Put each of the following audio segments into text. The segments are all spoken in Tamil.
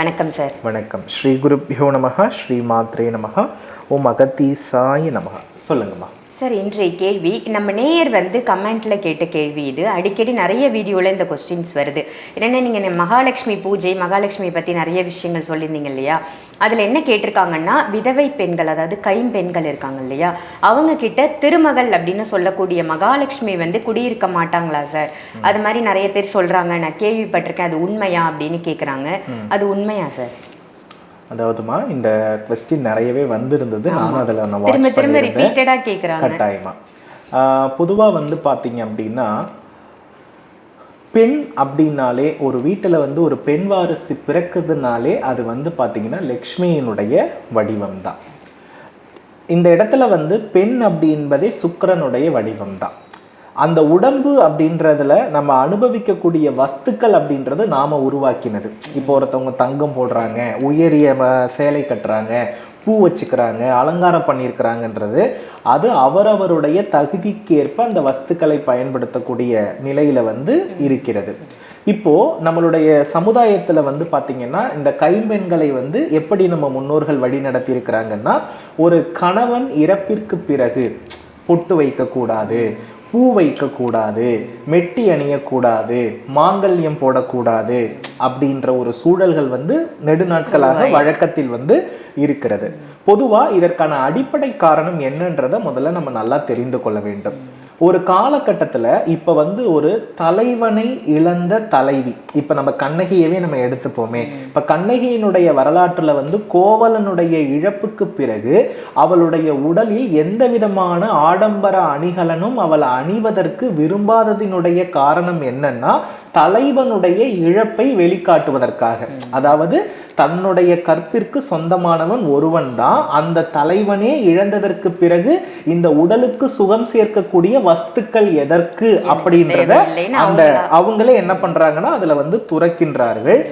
வணக்கம் சார். வணக்கம். ஸ்ரீ குருப்பியோ நமக ஸ்ரீ மாத்ரே நமக ஓம் அகத்தீசாய நமக சொல்லுங்கம்மா. சார் இன்றைய கேள்வி நம்ம நேயர் வந்து கமெண்ட்ல கேட்ட கேள்வி இது. அடிக்கடி நிறைய வீடியோவில் இந்த கொஸ்டின்ஸ் வருது. என்னென்ன நீங்கள் மகாலட்சுமி பூஜை மகாலட்சுமி பற்றி நிறைய விஷயங்கள் சொல்லியிருந்தீங்க இல்லையா? அதில் என்ன கேட்டிருக்காங்கன்னா விதவை பெண்கள் அதாவது கைம்பெண்கள் இருக்காங்க இல்லையா? அவங்க கிட்ட திருமகள் அப்படின்னு சொல்லக்கூடிய மகாலட்சுமி வந்து குடியிருக்க மாட்டாங்களா சார் அது மாதிரி நிறைய பேர் சொல்கிறாங்க நான் கேள்விப்பட்டிருக்கேன். அது உண்மையா அப்படின்னு கேட்குறாங்க அது உண்மையா சார் அதாவதுமா இந்த கொஸ்டின் நிறையவே வந்திருந்தது. நானும் அதில் நான் வாட்ச் பண்ணியிருந்தேன். ரிப்பீட்டடாக கேட்குறாங்க கட்டாயமா. பொதுவாக வந்து பார்த்தீங்க அப்படின்னா பெண் அப்படின்னாலே ஒரு வீட்டில் வந்து ஒரு பெண் வாரிசு பிறக்குதுனாலே அது வந்து பார்த்தீங்கன்னா லக்ஷ்மியினுடைய வடிவம் தான் இந்த இடத்துல வந்து பெண் அப்படி என்பதே சுக்கிரனுடைய வடிவம் தான் அந்த உடம்பு அப்படின்றதுல நம்ம அனுபவிக்கக்கூடிய வஸ்துக்கள் அப்படின்றது நாம உருவாக்கினது. இப்போ ஒருத்தவங்க தங்கம் போடுறாங்க உயரிய சேலை கட்டுறாங்க பூ வச்சுக்கிறாங்க அலங்காரம் பண்ணியிருக்கிறாங்கன்றது அது அவரவருடைய தகுதிக்கேற்ப அந்த வஸ்துக்களை பயன்படுத்தக்கூடிய நிலையில வந்து இருக்கிறது. இப்போ நம்மளுடைய சமுதாயத்துல வந்து பாத்தீங்கன்னா இந்த கைம்பெண்களை வந்து எப்படி நம்ம முன்னோர்கள் வழி நடத்தி இருக்கிறாங்கன்னா ஒரு கணவன் இறப்பிற்கு பிறகு பொட்டு வைக்கக்கூடாது பூ வைக்கக்கூடாது மெட்டி அணியக்கூடாது மாங்கல்யம் போடக்கூடாது அப்படின்ற ஒரு சூழல்கள் வந்து நெடுநாட்களாக வழக்கத்தில் வந்து இருக்கிறது. பொதுவா இதற்கான அடிப்படை காரணம் என்னன்றதை முதல்ல நம்ம நல்லா தெரிந்து கொள்ள வேண்டும். ஒரு காலகட்டத்தில் இப்போ வந்து ஒரு தலைவனை இழந்த தலைவி. இப்போ நம்ம கண்ணகியவே நம்ம எடுத்துப்போமே. இப்போ கண்ணகியினுடைய வரலாற்றில் வந்து கோவலனுடைய இழப்புக்கு பிறகு அவளுடைய உடலில் எந்த விதமான ஆடம்பர அணிகலனும் அவள் அணிவதற்கு விரும்பாததினுடைய காரணம் என்னன்னா தலைவனுடைய இழப்பை வெளிக்காட்டுவதற்காக. அதாவது தன்னுடைய கற்பிற்கு சொந்தமானவன் ஒருவன் தான் அந்த தலைவனே இழந்ததற்கு பிறகு இந்த உடலுக்கு சுகம் சேர்க்கக்கூடிய வஸ்துக்கள் எதற்கு அப்படின்றத அந்த அவங்களே என்ன பண்றாங்கன்னா அதுல வந்து துறக்கின்றார்கள்.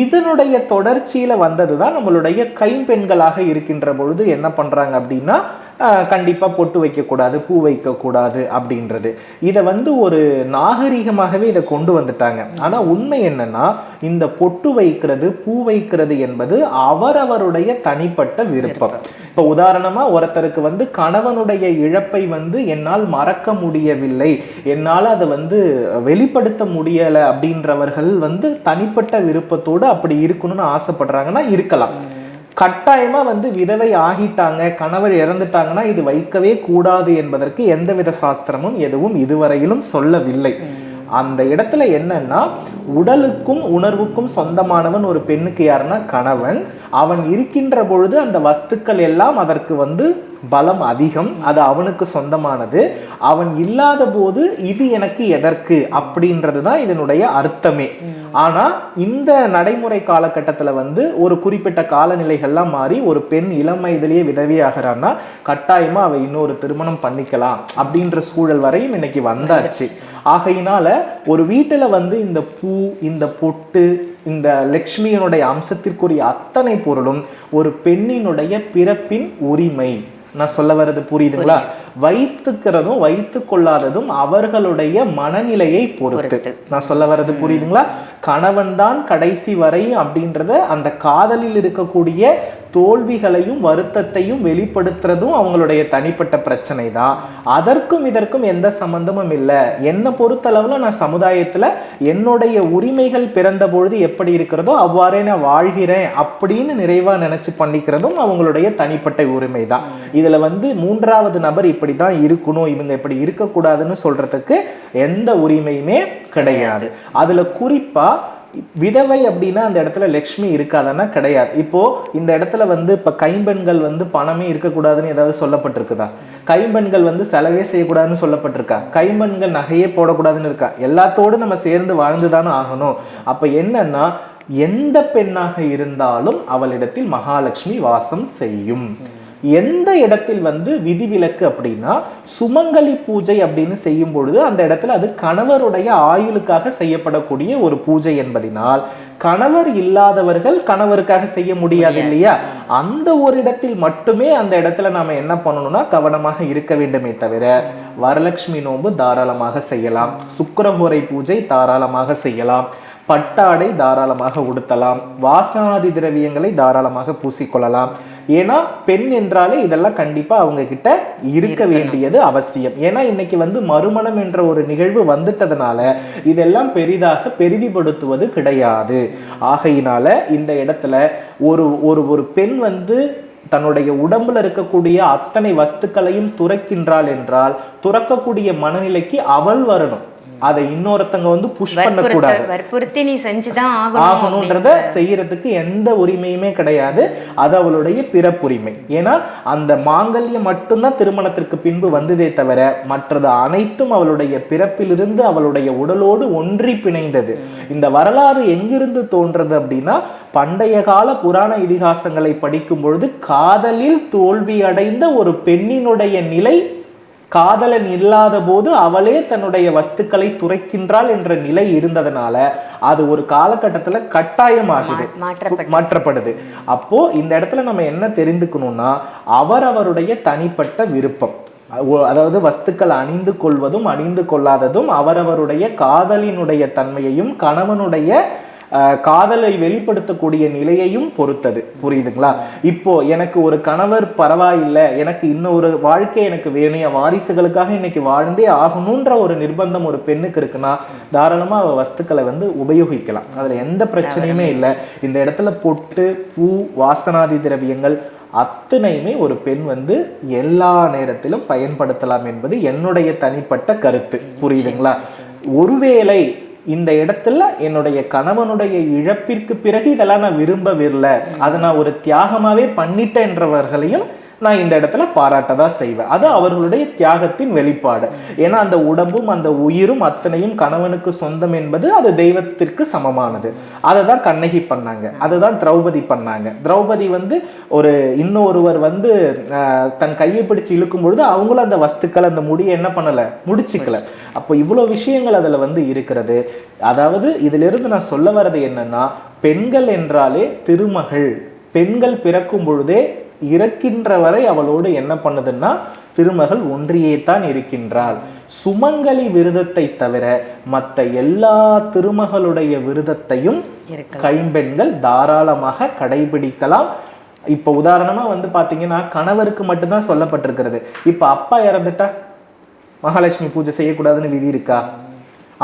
இதனுடைய தொடர்ச்சியில வந்ததுதான் நம்மளுடைய கைம்பெண்களாக இருக்கின்ற பொழுது என்ன பண்றாங்க அப்படின்னா ஆஹ், கண்டிப்பா பொட்டு வைக்கக்கூடாது பூ வைக்கக்கூடாது அப்படின்றது. இதை வந்து ஒரு நாகரிகமாகவே இதை கொண்டு வந்துட்டாங்க. ஆனா உண்மை என்னன்னா இந்த பொட்டு வைக்கிறது பூ வைக்கிறது என்பது அவரவருடைய தனிப்பட்ட விருப்பம். இப்போ உதாரணமா ஒருத்தருக்கு வந்து கணவனுடைய இழப்பை வந்து என்னால் மறக்க முடியவில்லை என்னால் அதை வந்து வெளிப்படுத்த முடியலை அப்படின்றவர்கள் வந்து தனிப்பட்ட விருப்பத்தோடு அப்படி இருக்கணும்னு ஆசைப்படுறாங்கன்னா இருக்கலாம். கட்டாயமாக வந்து விதவை ஆகிட்டாங்க கணவர் இறந்துட்டாங்கன்னா இது வைக்கவே கூடாது என்பதற்கு எந்தவித சாஸ்திரமும் எதுவும் இதுவரையிலும் சொல்லவில்லை. அந்த இடத்துல என்னன்னா உடலுக்கும் உணர்வுக்கும் சொந்தமானவன் ஒரு பெண்ணுக்கு யாருன்னா கணவன். அவன் இருக்கின்ற பொழுது அந்த வஸ்துக்கள் எல்லாம் அதற்கு வந்து பலம் அதிகம் அது அவனுக்கு சொந்தமானது. அவன் இல்லாத போது இது எனக்கு எதற்கு அப்படின்றது தான் இதனுடைய அர்த்தமே. ஆனா இந்த நடைமுறை காலகட்டத்துல வந்து ஒரு குறிப்பிட்ட காலநிலைகள்லாம் மாறி ஒரு பெண் இளம் வயதிலேயே விதவியாகிறான்னா கட்டாயமா அவ இன்னொரு திருமணம் பண்ணிக்கலாம் அப்படின்ற சூழல் வரையும் இன்னைக்கு வந்தாச்சு. ஆகையினால ஒரு வீட்டுல வந்து இந்த பூ இந்த பொட்டு இந்த லக்ஷ்மியினுடைய அம்சத்திற்குரிய அத்தனை பொருளும் ஒரு பெண்ணினுடைய பிறப்பின் உரிமை. நான் சொல்ல வர்றது புரியுதுங்களா? வைத்துக்கிறதும் வைத்து கொள்ளாததும் அவர்களுடைய மனநிலையை பொறுத்து. நான் சொல்ல வர்றது புரியுதுங்களா? கணவன் தான் கடைசி வரை அப்படின்றத அந்த காதலில் இருக்கக்கூடிய தோல்விகளையும் வருத்தத்தையும் வெளிப்படுத்துறதும் அவங்களுடைய தனிப்பட்ட பிரச்சனை தான் அதற்கும் இதற்கும் எந்த சம்பந்தமும் இல்லை. என்னை பொறுத்தளவில் நான் சமுதாயத்தில் என்னுடைய உரிமைகள் பிறந்த பொழுது எப்படி இருக்கிறதோ அவ்வாறே நான் வாழ்கிறேன் அப்படின்னு நிறைவாக நினச்சி பண்ணிக்கிறதும் அவங்களுடைய தனிப்பட்ட உரிமை தான் இதில் வந்து மூன்றாவது நபர் இப்படி தான் இருக்கணும் இவங்க இப்படி இருக்கக்கூடாதுன்னு சொல்கிறதுக்கு எந்த உரிமையுமே கிடையாது. அதில் குறிப்பாக விதவை அப்படின்னா அந்த இடத்துல லக்ஷ்மி இருக்காதான்னா கிடையாது. இப்போ இந்த இடத்துல வந்து இப்ப கைம்பெண்கள் வந்து பணமே இருக்கக்கூடாதுன்னு ஏதாவது சொல்லப்பட்டிருக்குதா? கைம்பெண்கள் வந்து செலவே செய்யக்கூடாதுன்னு சொல்லப்பட்டிருக்கா? கைம்பெண்கள் நகையே போடக்கூடாதுன்னு இருக்கா? எல்லாத்தோடு நம்ம சேர்ந்து வாழ்ந்துதானே ஆகணும். அப்ப என்னன்னா எந்த பெண்ணாக இருந்தாலும் அவளிடத்தில் மகாலட்சுமி வாசம் செய்யும். எந்த இடத்தில் வந்து விதிவிலக்கு அப்படின்னா சுமங்கலி பூஜை அப்படின்னு செய்யும் பொழுது அந்த இடத்துல அது கணவருடைய ஆயுளுக்காக செய்யப்படக்கூடிய ஒரு பூஜை என்பதினால் கணவர் இல்லாதவர்கள் கணவருக்காக செய்ய முடியாது இல்லையா? அந்த ஒரு இடத்தில் மட்டுமே அந்த இடத்துல நாம என்ன பண்ணணும்னா கவனமாக இருக்க வேண்டுமே தவிர வரலட்சுமி நோன்பு தாராளமாக செய்யலாம். சுக்கிரஹோரை பூஜை தாராளமாக செய்யலாம். பட்டாடை தாராளமாக உடுத்தலாம். வாசனாதி திரவியங்களை தாராளமாக பூசிக்கொள்ளலாம். ஏன்னா பெண் என்றாலே இதெல்லாம் கண்டிப்பா அவங்க கிட்ட இருக்க வேண்டியது அவசியம். ஏன்னா இன்னைக்கு வந்து மறுமணம் என்ற ஒரு நிகழ்வு வந்துட்டதுனால இதெல்லாம் பெரிதாக பெரிதிப்படுத்துவது கிடையாது. ஆகையினால இந்த இடத்துல ஒரு ஒரு ஒரு பெண் வந்து தன்னுடைய உடம்புல இருக்கக்கூடிய அத்தனை வஸ்துக்களையும் துறக்கின்றாள் என்றால் துறக்கக்கூடிய மனநிலைக்கு அவள் வரணும். அதை இன்னொருத்தங்க வந்து புஷ் பண்ணக்கூடாது. வற்புறுத்த நீ செஞ்சுதான் ஆகணும் ஆகணுன்றத செய்யறதுக்கு எந்த உரிமையுமே கிடையாது. அது அவளுடைய பிறப்புரிமை. ஏன்னா அந்த மாங்கல்யம் மட்டும்தான் திருமணத்திற்கு பின்பு வந்ததே தவிர மற்றது அனைத்தும் அவளுடைய பிறப்பிலிருந்து அவளுடைய உடலோடு ஒன்றி பிணைந்தது. இந்த வரலாறு எங்கிருந்து தோன்றது அப்படின்னா பண்டைய கால புராண இதிகாசங்களை படிக்கும் பொழுது காதலில் தோல்வி அடைந்த ஒரு பெண்ணினுடைய நிலை காதலன் இல்லாத போது அவளே தன்னுடைய வஸ்துக்களை துரைக்கின்றாள் என்ற நிலை இருந்ததுனால அது ஒரு காலகட்டத்துல கட்டாயமாகுது மாற்றப்படுது. அப்போ இந்த இடத்துல நம்ம என்ன தெரிந்துக்கணும்னா அவரவருடைய தனிப்பட்ட விருப்பம். அதாவது வஸ்துக்கள் அணிந்து கொள்வதும் அணிந்து கொள்ளாததும் அவரவருடைய காதலினுடைய தன்மையையும் கணவனுடைய காதலை வெளிப்படுத்தக்கூடிய நிலையையும் பொறுத்தது. புரியுதுங்களா? இப்போ எனக்கு ஒரு கணவர் பரவாயில்லை எனக்கு இன்னொரு வாழ்க்கை எனக்கு வேணும் என் வாரிசுகளுக்காக இன்னைக்கு வாழ்ந்தே ஆகணுன்ற ஒரு நிர்பந்தம் ஒரு பெண்ணுக்கு இருக்குன்னா தாராளமா அவ வஸ்துக்களை வந்து உபயோகிக்கலாம். அதுல எந்த பிரச்சனையுமே இல்லை. இந்த இடத்துல பொட்டு பூ வாசனாதி திரவியங்கள் அத்தனையுமே ஒரு பெண் வந்து எல்லா நேரத்திலும் பயன்படுத்தலாம் என்பது என்னுடைய தனிப்பட்ட கருத்து. புரியுதுங்களா? ஒருவேளை இந்த இடத்துல என்னுடைய கணவனுடைய இழப்பிற்கு பிறகு இதெல்லாம் நான் விரும்பவில்லை. அதை நான் ஒரு தியாகமாவே பண்ணிட்டேன்றவர்களையும் நான் இந்த இடத்துல பாராட்ட தான் செய்வேன். அது அவர்களுடைய தியாகத்தின் வெளிப்பாடு. ஏன்னா அந்த உடம்பும் அந்த உயிரும் அத்தனையும் கணவனுக்கு சொந்தம் என்பது அது தெய்வத்திற்கு சமமானது. அதை தான் கண்ணகி பண்ணாங்க. அதுதான் திரௌபதி பண்ணாங்க. திரௌபதி வந்து ஒரு இன்னொருவர் வந்து தன் கையை பிடிச்சு இழுக்கும் பொழுது அவங்களும் அந்த வஸ்துக்கள் அந்த முடியை என்ன பண்ணலை? முடிச்சுக்கல. அப்போ இவ்வளோ விஷயங்கள் அதில் வந்து இருக்கிறது. அதாவது இதிலிருந்து நான் சொல்ல வர்றது என்னன்னா பெண்கள் என்றாலே திருமகள். பெண்கள் பிறக்கும் பொழுதே இறக்கின்ற வரை அவளோடு என்ன பண்ணுதுன்னா திருமகள் ஒன்றியே தான் இருக்கின்றாள். சுமங்கலி விரதத்தை தவிர மற்ற எல்லா திருமகளுடைய விரதத்தையும். கைம்பெண்கள் தாராளமாக கடைபிடிக்கலாம். இப்போ உதாரணமா வந்து பாத்தீங்கன்னா கணவருக்கு மட்டும்தான் சொல்லப்பட்டிருக்கிறது. இப்போ அப்பா இறந்துட்டா மகாலட்சுமி பூஜை செய்யக்கூடாதுன்னு விதி இருக்கா?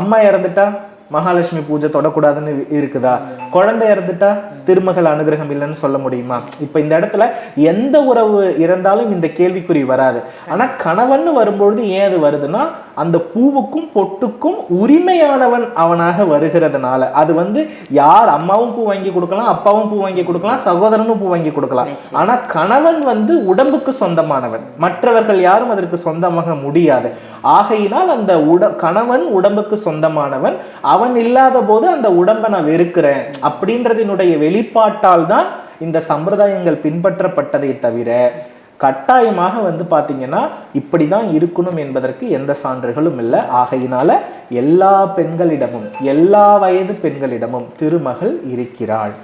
அம்மா இறந்துட்டா மகாலட்சுமி பூஜை தொடக்கூடாதுன்னு இருக்குதா? குழந்தை இறந்துட்டா திருமகள் அனுகிரகம் இல்லைன்னு சொல்ல முடியுமா? இப்ப இந்த இடத்துல எந்த உறவு இருந்தாலும் இந்த கேள்விக்குறி வராது. ஆனா கணவன் வரும்பொழுது ஏன் அது வருதுன்னா அந்த பூவுக்கும் பொட்டுக்கும் உரிமையானவன் அவனாக வருகிறதுனால. அது வந்து யார் அம்மாவும் பூ வாங்கி கொடுக்கலாம் அப்பாவும் பூ வாங்கி கொடுக்கலாம் சகோதரனும் பூ வாங்கி கொடுக்கலாம். ஆனா கணவன் வந்து உடம்புக்கு சொந்தமானவன். மற்றவர்கள் யாரும் அதற்கு சொந்தமாக முடியாது. ஆகையினால் அந்த உட கணவன் உடம்புக்கு சொந்தமானவன். அவன் இல்லாத போது அந்த உடம்பை நான் வெறுக்கிறேன் அப்படின்றதினுடைய வெளிப்பாட்டால் தான் இந்த சம்பிரதாயங்கள் பின்பற்றப்பட்டதை தவிர கட்டாயமாக வந்து பார்த்தீங்கன்னா இப்படி தான் இருக்கணும் என்பதற்கு எந்த சான்றுகளும் இல்லை. ஆகையினால எல்லா பெண்களிடமும் எல்லா வயது பெண்களிடமும் திருமகள் இருக்கிறாள்.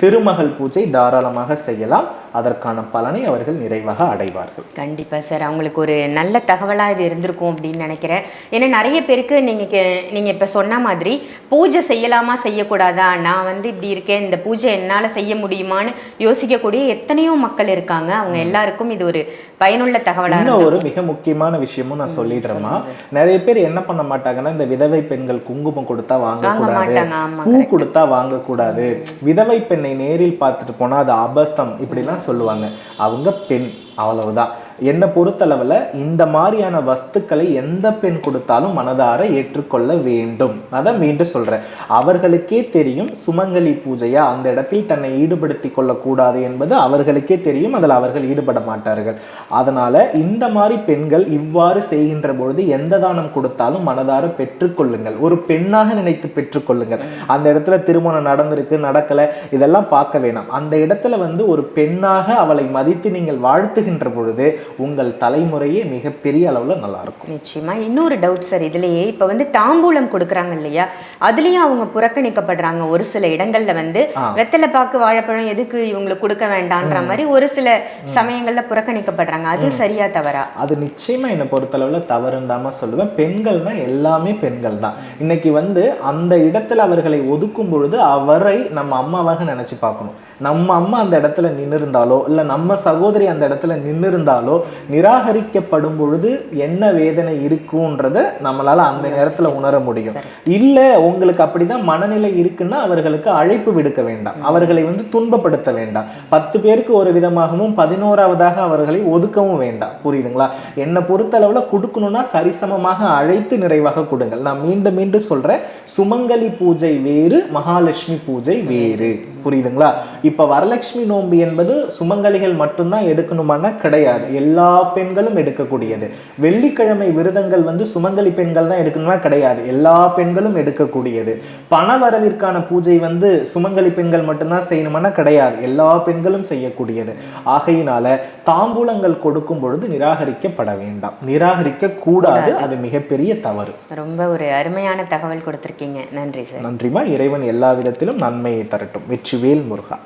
திருமகள் பூஜை தாராளமாக செய்யலாம். அதற்கான பலனை அவர்கள் நிறைவாக அடைவார்கள். கண்டிப்பா சார். அவங்களுக்கு ஒரு நல்ல தகவலா இது இருந்திருக்கும் அப்படின்னு நினைக்கிறேன். ஏன்னா நிறைய பேருக்கு நீங்க கே- நீங்க இப்ப சொன்ன மாதிரி பூஜை செய்யலாமா செய்யக்கூடாதா? நான் வந்து இப்படி இருக்கேன். இந்த பூஜை என்னால செய்ய முடியுமான்னு யோசிக்கக்கூடிய எத்தனையோ மக்கள் இருக்காங்க. அவங்க எல்லாருக்கும் இது ஒரு பயனுள்ள தகவலா இன்னும் ஒரு மிக முக்கியமான விஷயமும் நான் சொல்லிடுறேம்மா. நிறைய பேர் என்ன பண்ண மாட்டாங்கன்னா இந்த விதவை பெண்கள் குங்குமம் கொடுத்தா வாங்க வாங்கக்கூடாது பூ கொடுத்தா வாங்கக்கூடாது. விதவை பெண்ணை நேரில் பார்த்துட்டு போனா அது அபஸ்தம். இப்படிலாம் சொல்லுவாங்க. அவங்க பெண். அவ்வளவுதான். என்னை பொறுத்தளவில் இந்த மாதிரியான வஸ்துக்களை எந்த பெண் கொடுத்தாலும் மனதார ஏற்றுக்கொள்ள வேண்டும். அதான் மீண்டும் சொல்கிறேன் அவர்களுக்கே தெரியும் சுமங்கலி பூஜையா அந்த இடத்தில் தன்னை ஈடுபடுத்திக் கொள்ளக்கூடாது என்பது அவர்களுக்கே தெரியும். அதில் அவர்கள் ஈடுபட மாட்டார்கள். அதனால் இந்த மாதிரி பெண்கள் இவ்வாறு செய்கின்ற பொழுது எந்த தானம் கொடுத்தாலும் மனதார பெற்றுக்கொள்ளுங்கள் ஒரு பெண்ணாக நினைத்து பெற்றுக்கொள்ளுங்கள் அந்த இடத்துல திருமணம் நடந்திருக்கு நடக்கலை இதெல்லாம் பார்க்க வேணாம். அந்த இடத்துல வந்து ஒரு பெண்ணாக அவளை மதித்து நீங்கள் வாழ்த்துகின்ற பொழுது உங்கள் தலைமுறையே மிகப்பெரிய அளவுல நல்லா இருக்கும் நிச்சயமா. இன்னொரு டவுட் சார் இதுலயே இப்ப வந்து தாம்பூலம் கொடுக்குறாங்க இல்லையா? அதுலயும் அவங்க புறக்கணிக்கப்படுறாங்க. ஒரு சில இடங்கள்ல வந்து வெத்தலை பாக்கு வாழைப்பழம் எதுக்கு இவங்களுக்கு கொடுக்க வேண்டாம்ன்ற மாதிரி ஒரு சில சமயங்கள்ல புறக்கணிக்கப்படுறாங்க. அது சரியா தவறா? அது நிச்சயமா என்னை பொறுத்தளவுல தவறுன்னு தான் சொல்லுவேன். பெண்கள்னா எல்லாமே பெண்கள் தான். இன்னைக்கு வந்து அந்த இடத்துல அவர்களை ஒதுக்கும் பொழுது அவரை நம்ம அம்மாவாக நினைச்சு பார்க்கணும். நம்ம அம்மா அந்த இடத்துல நின்று இருந்தாலோ இல்ல நம்ம சகோதரி அந்த இடத்துல நின்று இருந்தாலோ நிராகரிக்கப்படும் பொழுது என்ன வேதனை இருக்குன்றத நம்மளால அந்த நேரத்துல உணர முடியும். இல்ல உங்களுக்கு அப்படிதான் மனநிலை இருக்குன்னா அவர்களுக்கு அழைப்பு விடுக்க வேண்டாம். அவர்களை வந்து துன்பப்படுத்த வேண்டாம். பத்து பேருக்கு ஒரு விதமாகவும் பதினோராவதாக அவர்களை ஒதுக்கவும் வேண்டாம். புரியுதுங்களா? என்னை பொறுத்தளவுல கொடுக்கணும்னா சரிசமமாக அழைத்து நிறைவாக கொடுங்கள். நான் மீண்டும் மீண்டும் சொல்றேன். சுமங்கலி பூஜை வேறு மகாலட்சுமி பூஜை வேறு. புரியுதுங்களா? இப்ப வரலட்சுமி நோன்பு என்பது சுமங்கலிகள் மட்டும்தான் எடுக்கணுமானா கிடையாது. எல்லா பெண்களும் எடுக்கக்கூடியது. வெள்ளிக்கிழமை விரதங்கள் வந்து சுமங்கலி பெண்கள் தான் எடுக்கணுமா? கிடையாது. எல்லா பெண்களும் எடுக்கக்கூடியது. பண வரவிற்கான பூஜை வந்து சுமங்கலி பெண்கள் மட்டும்தான் செய்யணுமானா? கிடையாது. எல்லா பெண்களும் செய்யக்கூடியது. ஆகையினால தாம்பூலங்கள் கொடுக்கும் பொழுது நிராகரிக்கப்பட வேண்டாம். நிராகரிக்க கூடாது. அது மிகப்பெரிய தவறு. ரொம்ப ஒரு அருமையான தகவல் கொடுத்துருக்கீங்க. நன்றி சார். நன்றிமா இறைவன் எல்லா விதத்திலும் நன்மையை தரட்டும். வெற்றிவேல் முருகா